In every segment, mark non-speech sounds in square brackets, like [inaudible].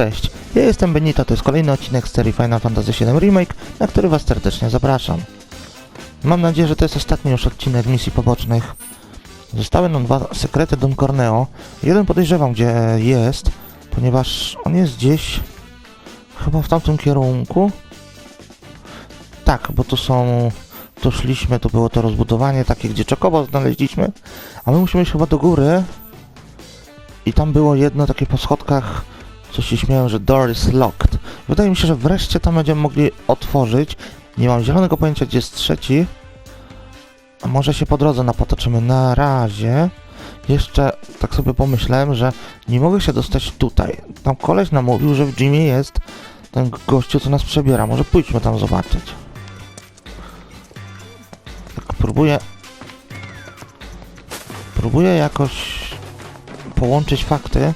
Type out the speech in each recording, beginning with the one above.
Cześć, ja jestem Benito, to jest kolejny odcinek z serii Final Fantasy VII Remake, na który Was serdecznie zapraszam. Mam nadzieję, że to jest ostatni już odcinek misji pobocznych. Zostały nam dwa sekrety Don Corneo. Jeden podejrzewam, gdzie jest, ponieważ on jest gdzieś chyba w tamtym kierunku. Tak, bo tu są... Tu szliśmy, to było to rozbudowanie takie, gdzie Czokobo znaleźliśmy, a my musimy iść chyba do góry. I tam było jedno takie po schodkach, co się śmieją, że door is locked. Wydaje mi się, że wreszcie tam będziemy mogli otworzyć. Nie mam zielonego pojęcia, gdzie jest trzeci. A może się po drodze napotoczymy. Na razie jeszcze tak sobie pomyślałem, że nie mogę się dostać tutaj. Tam koleś nam mówił, że w Jimie jest ten gościu, co nas przebiera. Może pójdźmy tam zobaczyć. Tak próbuję... Próbuję jakoś połączyć fakty,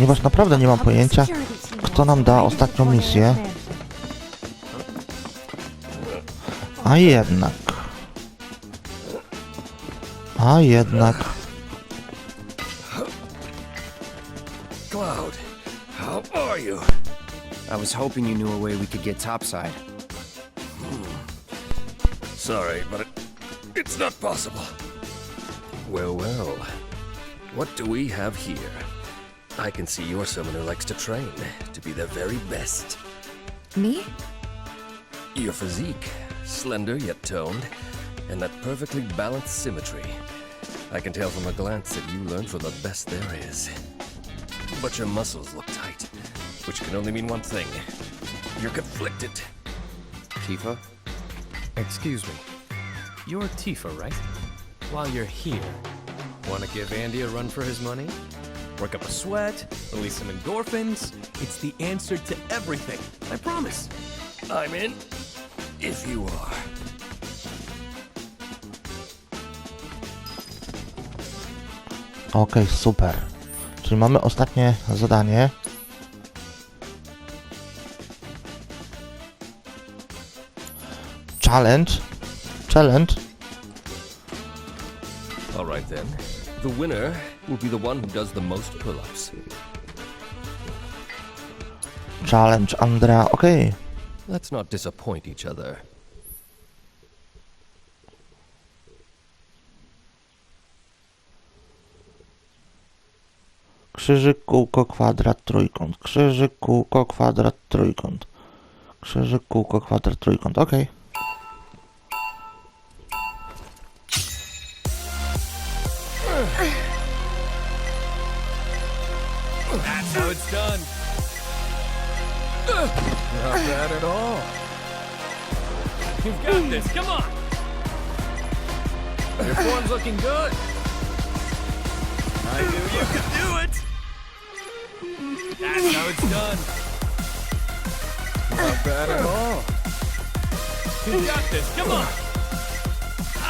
ponieważ naprawdę nie mam pojęcia, kto nam da ostatnią misję. A jednak. A jednak. Cloud, how are you? I was hoping you knew a way we could get topside. Sorry, but it, it's not possible. Well, well. What do we have here? I can see you're someone who likes to train to be the very best. Me? Your physique, slender yet toned, and that perfectly balanced symmetry. I can tell from a glance that you learned from the best there is. But your muscles look tight, which can only mean one thing. You're conflicted. Tifa? Excuse me. You're Tifa, right? While you're here, want to give Andy a run for his money? Work up a sweat, release some endorphins. It's the answer to everything. I promise. I'm in. If you are. Okej, super. Czyli mamy ostatnie zadanie. Challenge. Challenge. All right then. The winner will be the one who does the most pull-ups. Challenge Andrea. okay. Let's not disappoint each other. Krzyżyk, kółko, kwadrat, trójkąt. Krzyżyk, kółko, kwadrat, trójkąt. Krzyżyk, kółko, kwadrat, trójkąt. Okej. That's how it's done. Not bad at all. You've got this. Come on. Your form's looking good. I knew you could do it. That's how it's done. Not bad at all. You've got this. Come on.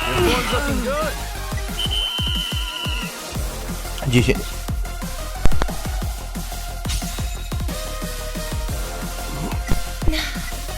Your form's looking good. 10.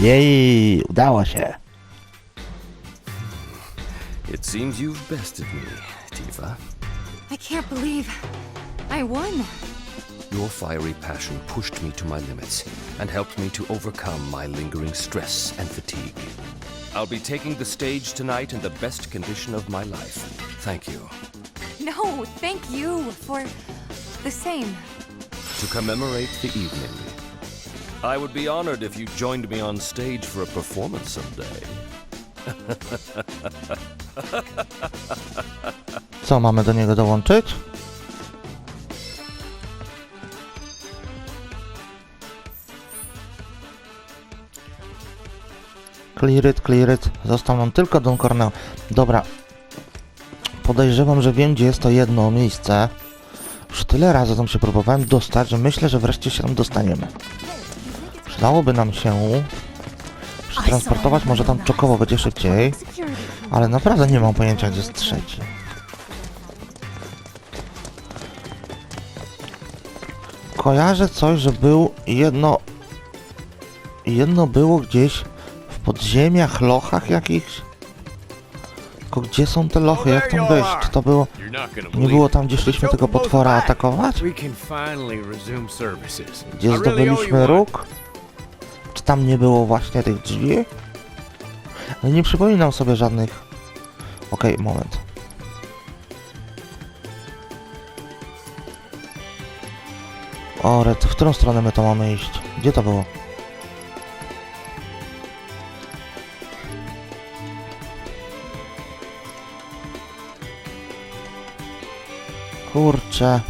Jej, udało się. It seems you've bested me, Tifa. I can't believe I won. Your fiery passion pushed me to my limits and helped me to overcome my lingering stress and fatigue. I'll be taking the stage tonight in the best condition of my life. Thank you. No, thank you for the same. To commemorate the evening, I would be honored if you joined me on stage for a performance someday. Co mamy do niego dołączyć? Clear it, clear it. Został nam tylko Don Corneo. Dobra. Podejrzewam, że wiem, gdzie jest to jedno miejsce. Już tyle razy tam się próbowałem dostać, że myślę, że wreszcie się tam dostaniemy. Przydałoby nam się przetransportować, może tam czokowo będzie szybciej, ale naprawdę nie mam pojęcia, gdzie jest trzeci. Kojarzę coś, że był jedno... Jedno było gdzieś w podziemiach, lochach jakichś. Tylko gdzie są te lochy? Jak tam wejść? Czy to było... Nie było tam, gdzie szliśmy tego potwora atakować? Gdzie zdobyliśmy róg? Tam nie było właśnie tych drzwi? No nie przypominam sobie żadnych... Okej, moment. O, Red, w którą stronę my to mamy iść? Gdzie to było? Kurczę.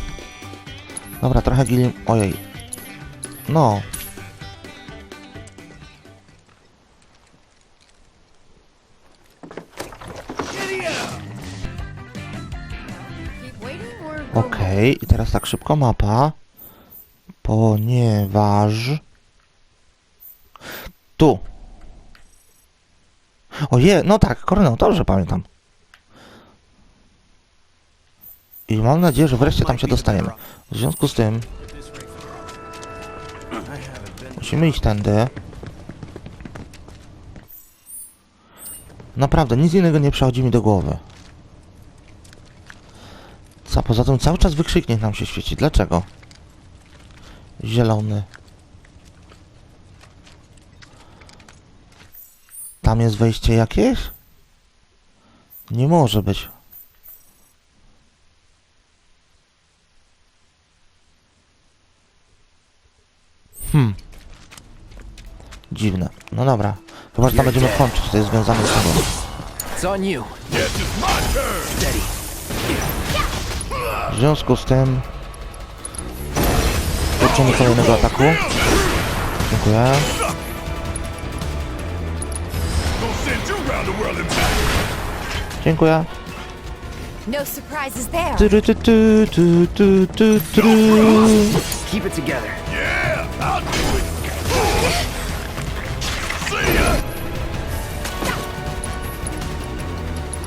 Dobra, trochę gili... Ojej. No. Okej, i teraz tak szybko mapa. Ponieważ... Tu. Oje, no tak, Kornel, dobrze pamiętam. I mam nadzieję, że wreszcie tam się dostaniemy. W związku z tym... Musimy iść tędy. Naprawdę, nic innego nie przychodzi mi do głowy. Poza tym cały czas wykrzyknik nam się świeci. Dlaczego? Zielony. Tam jest wejście jakieś? Nie może być. Hmm. Dziwne. No dobra. Chyba, że tam będziemy kończyć. To jest związane z tym. It's on you. W związku z tym... Uczymy kolejnego ataku. Dziękuję. Dziękuję. No surprises there. Tyry, ty, ty, ty, ty, ty, try. Keep it together.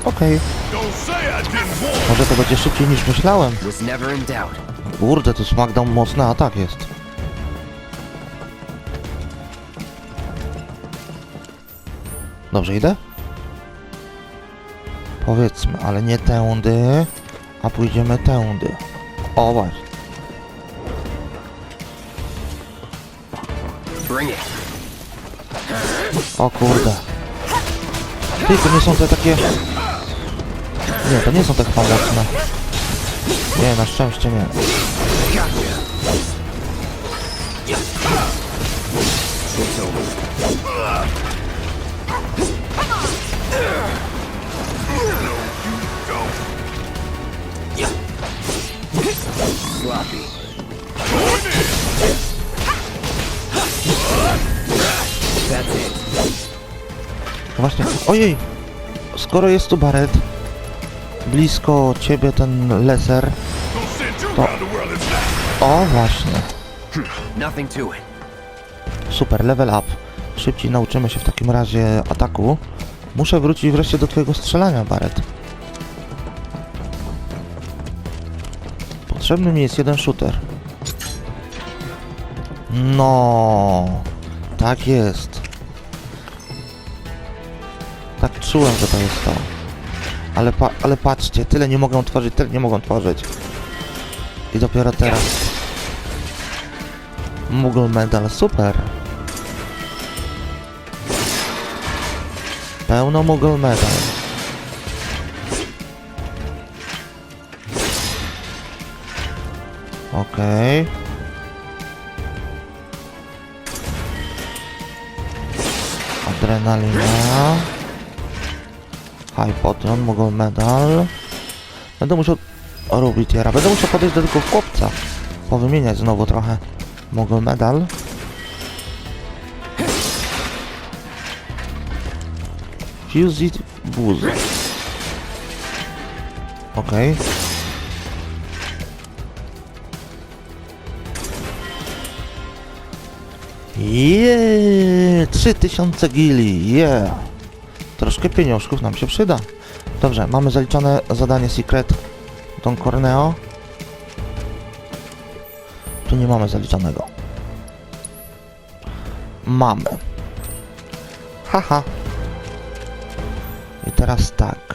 Okej. Może to będzie szybciej niż myślałem. Kurde, to SmackDown mocny atak jest. Dobrze idę? Powiedzmy, ale nie tędy, a pójdziemy tędy. O właśnie. O kurde. Ty, to nie są te takie... Nie, to nie są tak chyba mocne. Nie, na szczęście nie. Właśnie, ojej! Skoro jest tu Barret, blisko ciebie ten leser, to... O, właśnie. Super, level up. Szybciej nauczymy się w takim razie ataku. Muszę wrócić wreszcie do twojego strzelania, Barret. Potrzebny mi jest jeden shooter. No, tak jest. Tak czułem, że to jest to. Ale, pa ale patrzcie, tyle nie mogą tworzyć, tyle nie mogą tworzyć. I dopiero teraz. Moogle Medal, super. Pełno Moogle Medal. Okej. Adrenalina. High Potion, Moogle Medal. Będę musiał... O, Rubitiera. Będę musiał podejść do tego chłopca. Powymieniać znowu trochę. Moogle Medal. Fuse it booze. Okej. Jeee, 3000 gili, yeah. Troszkę pieniążków nam się przyda. Dobrze, mamy zaliczone zadanie Secret Don Corneo. Tu nie mamy zaliczonego. Mamy. Haha. I teraz tak.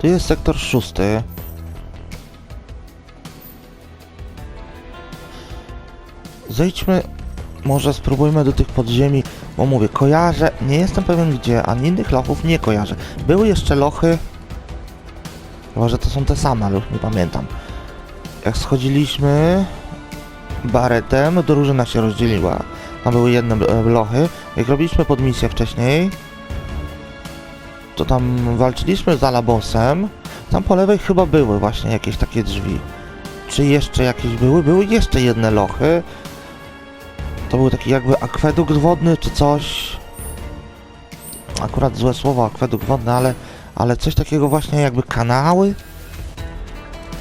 Tu jest sektor szósty. Zejdźmy, może spróbujmy do tych podziemi, bo mówię, kojarzę, nie jestem pewien gdzie, ani innych lochów nie kojarzę. Były jeszcze lochy, chyba że to są te same, ale już nie pamiętam. Jak schodziliśmy baretem, drużyna się rozdzieliła. Tam były jedne e, lochy. Jak robiliśmy podmisję wcześniej, to tam walczyliśmy z Alabosem. Tam po lewej chyba były właśnie jakieś takie drzwi. Czy jeszcze jakieś były? Były jeszcze jedne lochy. To był taki jakby akwedukt wodny czy coś. Akurat złe słowo akwedukt wodny, ale, ale coś takiego właśnie jakby kanały.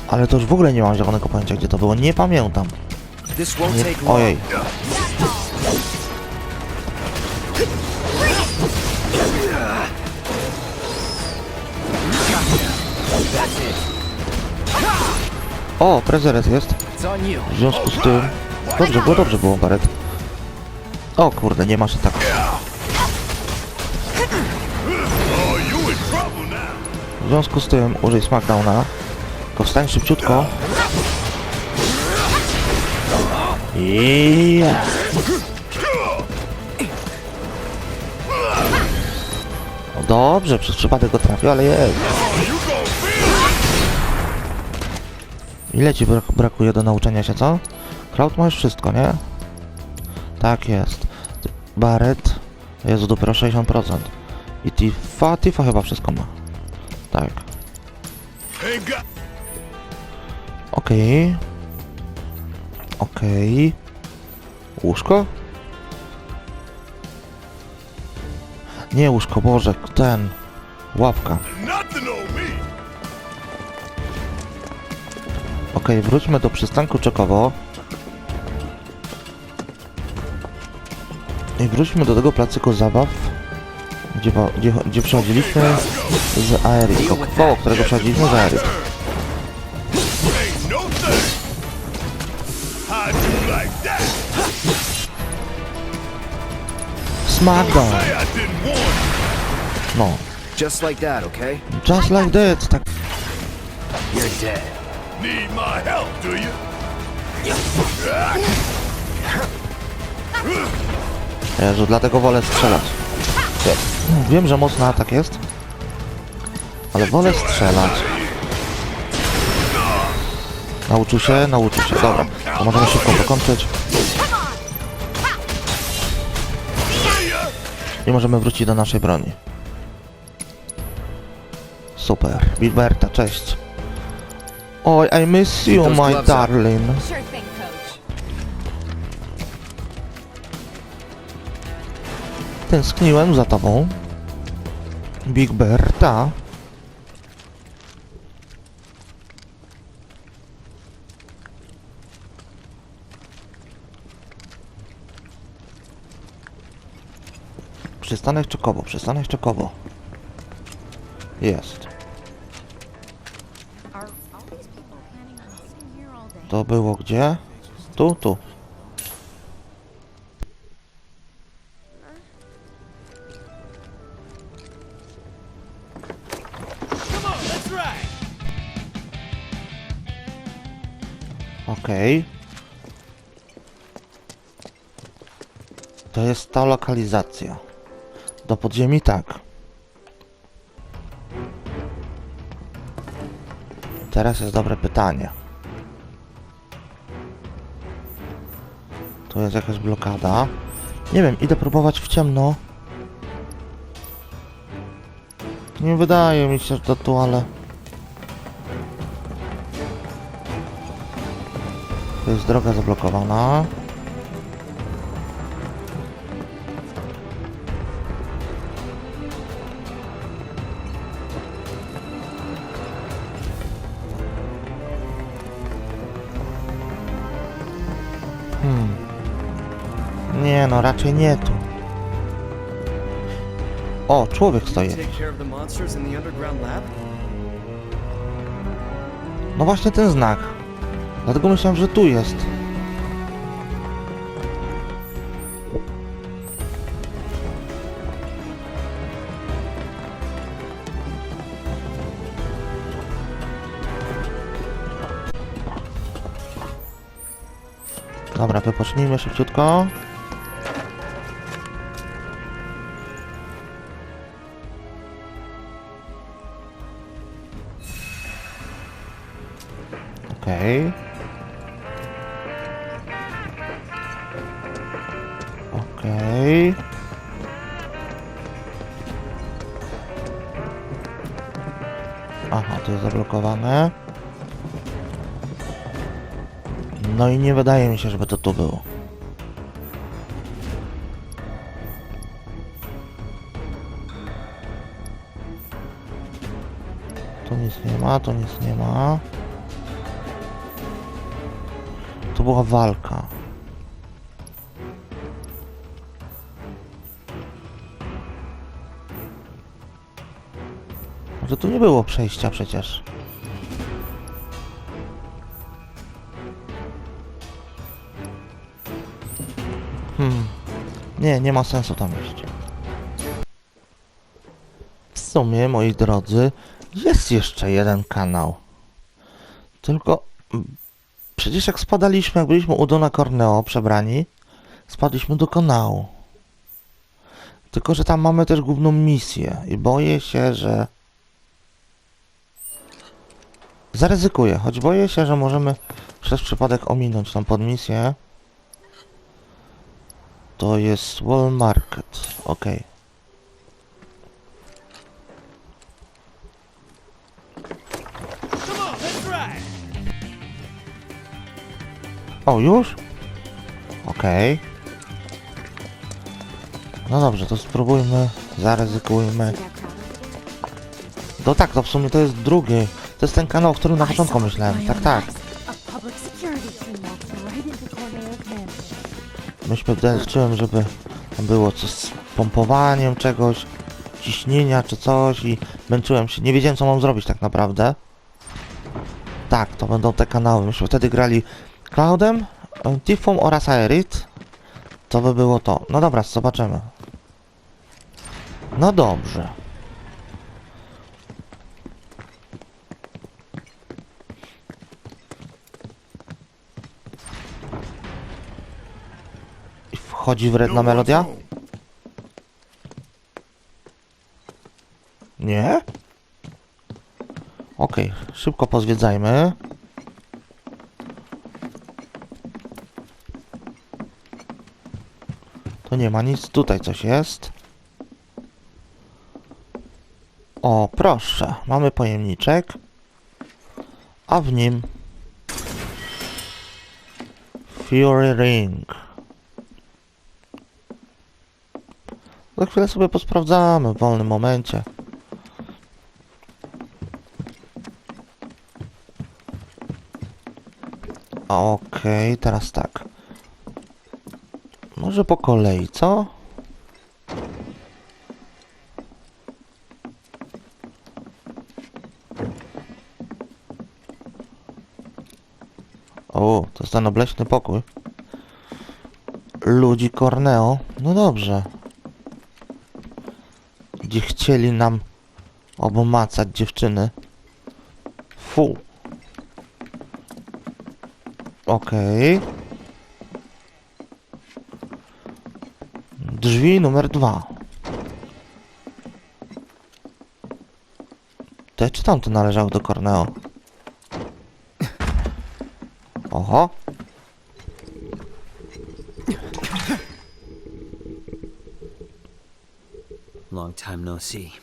Ale to już w ogóle nie mam zielonego pojęcia gdzie to było. Nie pamiętam. Nie, ojej. O, prezerec jest. W związku z tym... Dobrze było, dobrze było, Baret. O kurde, nie masz tak. W związku z tym użyj Smackdowna. Tylko wstań szybciutko. Yeah. No dobrze, przez przypadek go trafił, ale jest. Ile ci brak brakuje do nauczenia się, co? Cloud ma wszystko, nie? Tak jest. Barret. Jezu, dopiero 60%. I Tifa, Tifa chyba wszystko ma. Tak. Okej. Okej. Łóżko? Nie łóżko, Boże, ten. Łapka. Okej, wróćmy do przystanku Czekowo. I wróćmy do tego placyku zabaw, gdzie, wa- gdzie, gdzie przechodziliśmy z Aery. Ko- Koło, którego przechodziliśmy z Aery. Smackdown! No, Just like that, okay? just like that, tak. You're dead. Need my help, do you? [laughs] Jezu, dlatego wolę strzelać. Wiem, wiem, że mocny atak jest, ale wolę strzelać. Nauczył się, nauczył się, dobra. To możemy szybko dokończyć. I możemy wrócić do naszej broni. Super. Wilberta, cześć. Oj, I miss you, my darling. Sure Tęskniłem za tobą. Big Berta. Przystanek Czekowo, przystanek Czekowo. Jest. To było gdzie? Tu, tu. Okej. To jest ta lokalizacja. Do podziemi tak. Teraz jest dobre pytanie. Tu jest jakaś blokada. Nie wiem, idę próbować w ciemno. Nie wydaje mi się, że to tu, ale... jest droga zablokowana. Hmm. Nie no, raczej nie tu. O, człowiek stoi. No właśnie ten znak. Dlatego myślałem, że tu jest. Dobra, wypocznijmy szybciutko. Okej. Okej. No i nie wydaje mi się, żeby to tu było. Tu nic nie ma, tu nic nie ma. To była walka. Może tu nie było przejścia przecież. Nie, nie ma sensu tam iść. W sumie, moi drodzy, jest jeszcze jeden kanał. Tylko Przecież jak spadaliśmy, jak byliśmy u Dona Corneo przebrani, spadliśmy do kanału. Tylko, że tam mamy też główną misję i boję się, że... Zaryzykuję, choć boję się, że możemy przez przypadek ominąć tą podmisję. To jest Wall Market, okej. O, już? Okej. No dobrze, to spróbujmy, zaryzykujmy. No tak, to w sumie to jest drugi. To jest ten kanał, o którym na początku myślałem. Tak, tak. Myśmy walczyłem, żeby było coś z pompowaniem czegoś, ciśnienia czy coś i męczyłem się. Nie wiedziałem co mam zrobić tak naprawdę. Tak, to będą te kanały. Myśmy wtedy grali Cloudem, Tifą oraz Aerit. To by było to. No dobra, zobaczymy. No dobrze. I Wchodzi w redna melodia? Nie? Okej, szybko pozwiedzajmy. To nie ma nic, tutaj coś jest. O, proszę, mamy pojemniczek. A w nim Fury Ring. Za chwilę sobie posprawdzamy w wolnym momencie. Okej, teraz tak. Może po kolei, co? O, to jest pokój. Ludzi Corneo. No dobrze. Chcieli nam obmacać dziewczyny. Fu. Okej. Drzwi numer dwa. Te czy tamte należały do Corneo? Oho. Long time no see.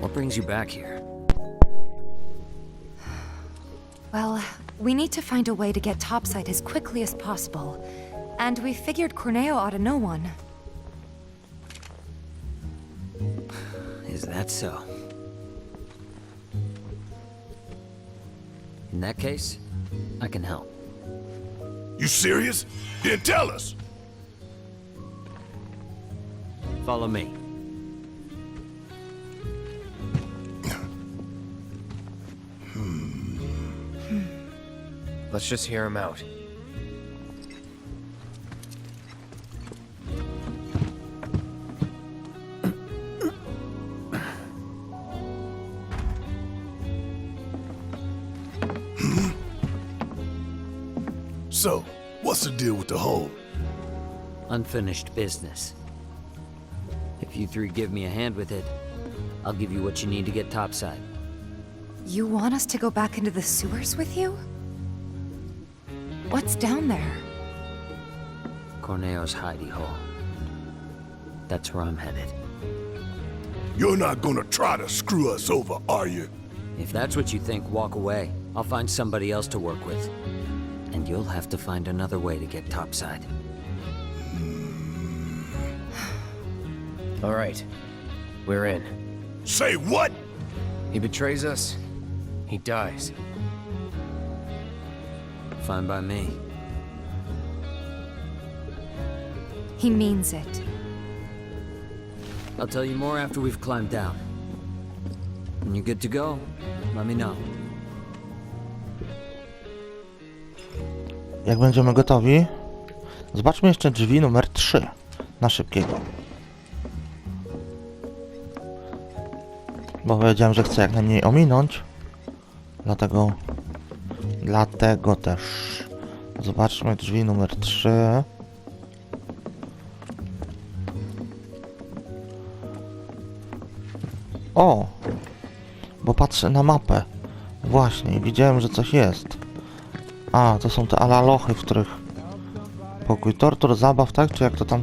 What brings you back here? Well, we need to find a way to get topside as quickly as possible. And we figured Corneo ought to know one. Is that so? In that case, I can help. You serious? Then tell us. Follow me. Let's just hear him out. So, what's the deal with the hole? Unfinished business. If you three give me a hand with it, I'll give you what you need to get topside. You want us to go back into the sewers with you? What's down there? Corneo's hidey hole. That's where I'm headed. You're not gonna try to screw us over, are you? If that's what you think, walk away. I'll find somebody else to work with. And you'll have to find another way to get topside. All right. We're in. Say what? He betrays us. He dies. Fine by me. He means it. I'll tell you more after we've climbed down. When you're good to go, let me know. Jak będziemy gotowi, zobaczmy jeszcze drzwi numer 3 na szybkiego. Bo powiedziałem, że chcę jak najmniej ominąć. Dlatego... Dlatego też... Zobaczmy drzwi numer 3. O! Bo patrzę na mapę. Właśnie, widziałem, że coś jest. A, to są te alalochy, w których... Pokój tortur, zabaw, tak? Czy jak to tam...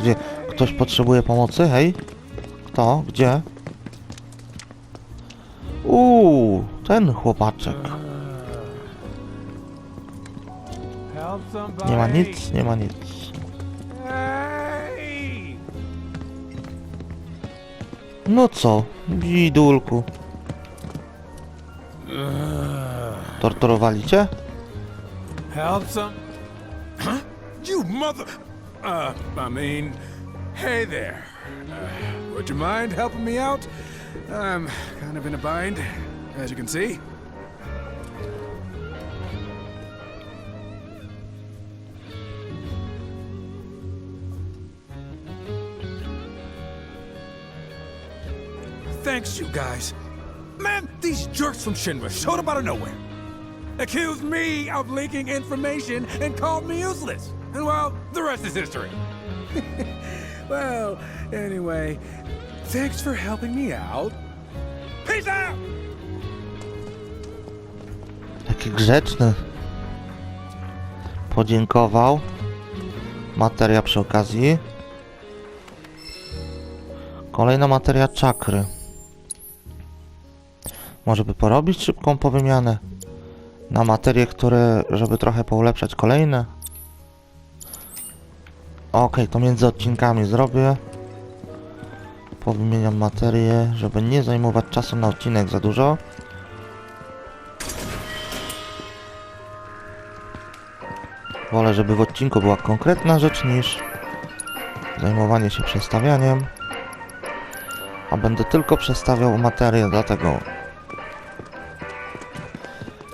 Gdzie ktoś potrzebuje pomocy? Hej? Kto? Gdzie? Ten chłopaczek. Nie ma nic, nie ma nic. No co, bidulku. Torturowali cię? Help some? You mother. Uh, I mean, hey there. Uh, would you mind helping me out? I'm kind of in a bind, as you can see. Thanks, you guys. Man, these jerks from Shinra showed up out of nowhere. accused me of leaking information and called me useless. And well, the rest is history. [laughs] well, anyway, thanks for helping me out. Peace out! Taki grzeczny. Podziękował. Materia przy okazji. Kolejna materia czakry. Może by porobić szybką powymianę na materie, które, żeby trochę poulepszać kolejne. Okej, to między odcinkami zrobię. Powymieniam materię, żeby nie zajmować czasu na odcinek za dużo. Wolę, żeby w odcinku była konkretna rzecz niż zajmowanie się przestawianiem. A będę tylko przestawiał materię, dlatego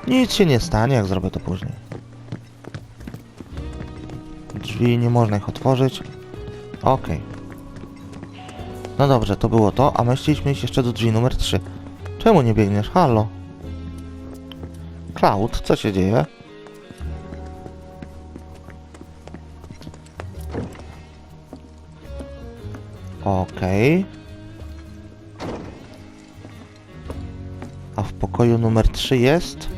nic się nie stanie, jak zrobię to później. Drzwi nie można ich otworzyć. Okej. No dobrze, to było to, a my chcieliśmy iść jeszcze do drzwi numer 3. Czemu nie biegniesz? Halo? Cloud, co się dzieje? Okej. A w pokoju numer 3 jest?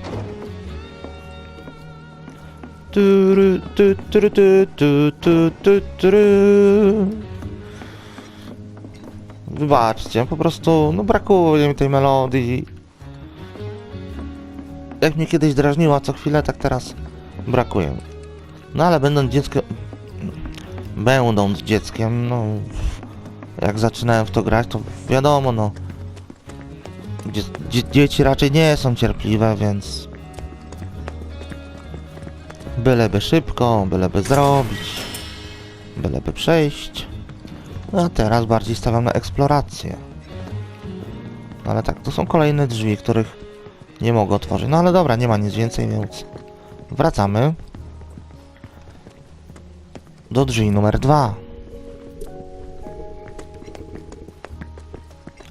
Wybaczcie, po prostu no brakuje mi tej melodii. jak mnie kiedyś drażniła co chwilę, tak teraz brakuje. No ale będąc dzieckiem... Będąc dzieckiem, no... Jak zaczynałem w to grać, to wiadomo, no... Dzie dzie dzieci raczej nie są cierpliwe, więc... Byleby szybko, byleby zrobić, byleby przejść. No a teraz bardziej stawiam na eksplorację. No ale tak, to są kolejne drzwi, których nie mogę otworzyć. No ale dobra, nie ma nic więcej, więc wracamy do drzwi numer dwa.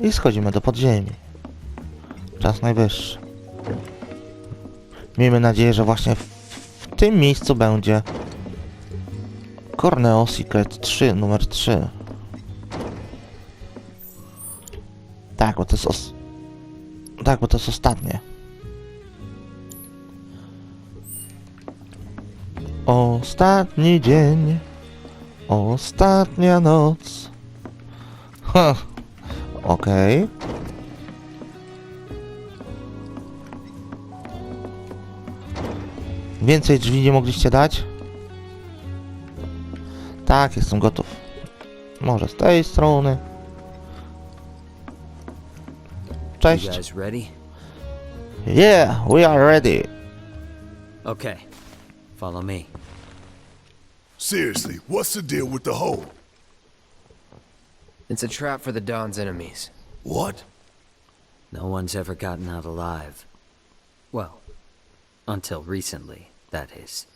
I schodzimy do podziemi. Czas najwyższy. Miejmy nadzieję, że właśnie w, w tym miejscu będzie Corneo Secret 3, numer 3. Tak, bo to jest os... Tak, bo to jest ostatnie. Ostatni dzień. Ostatnia noc. Ha. Okej. Więcej drzwi nie mogliście dać? Tak, jestem gotów. Może z tej strony. Cześć. Yeah, we are ready. Okay. Follow me. Seriously, what's the deal with the hole? It's a trap for the Don's enemies. What? No one's ever gotten out alive. Well, until recently, that is.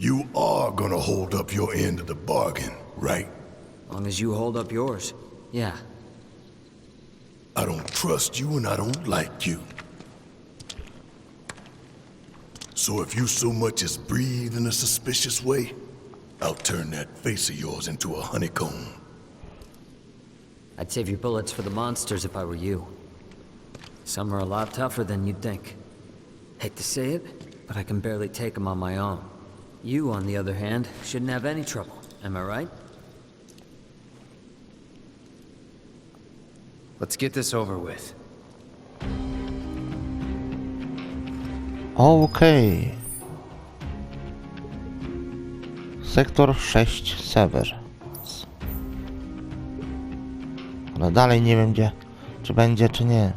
You are gonna hold up your end of the bargain, right? Long as you hold up yours. Yeah. I don't trust you and I don't like you. So if you so much as breathe in a suspicious way, I'll turn that face of yours into a honeycomb. I'd save your bullets for the monsters if I were you. Some are a lot tougher than you'd think. Hate to say it, but I can barely take them on my own. You, on the other hand, shouldn't have any trouble. Am I right? Let's get this over with. Okej. Sektor 6 Sever. Ale dalej nie wiem gdzie. Czy będzie, czy nie.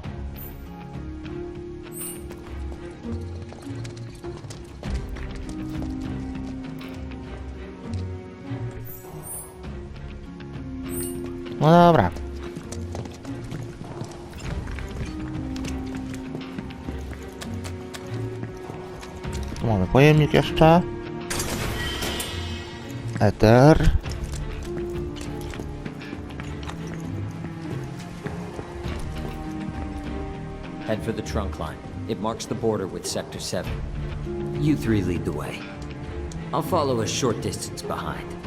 No dobra. Tu mamy pojemnik jeszcze. Ether. Head for the trunk line. It marks the border with Sector 7. You three lead the way. I'll follow a short distance behind.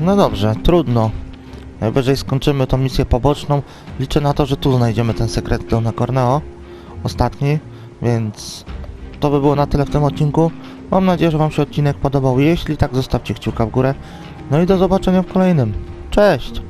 No dobrze, trudno. Najwyżej skończymy tą misję poboczną. Liczę na to, że tu znajdziemy ten sekret do na Corneo. Ostatni, więc to by było na tyle w tym odcinku. Mam nadzieję, że Wam się odcinek podobał. Jeśli tak, zostawcie kciuka w górę. No i do zobaczenia w kolejnym. Cześć!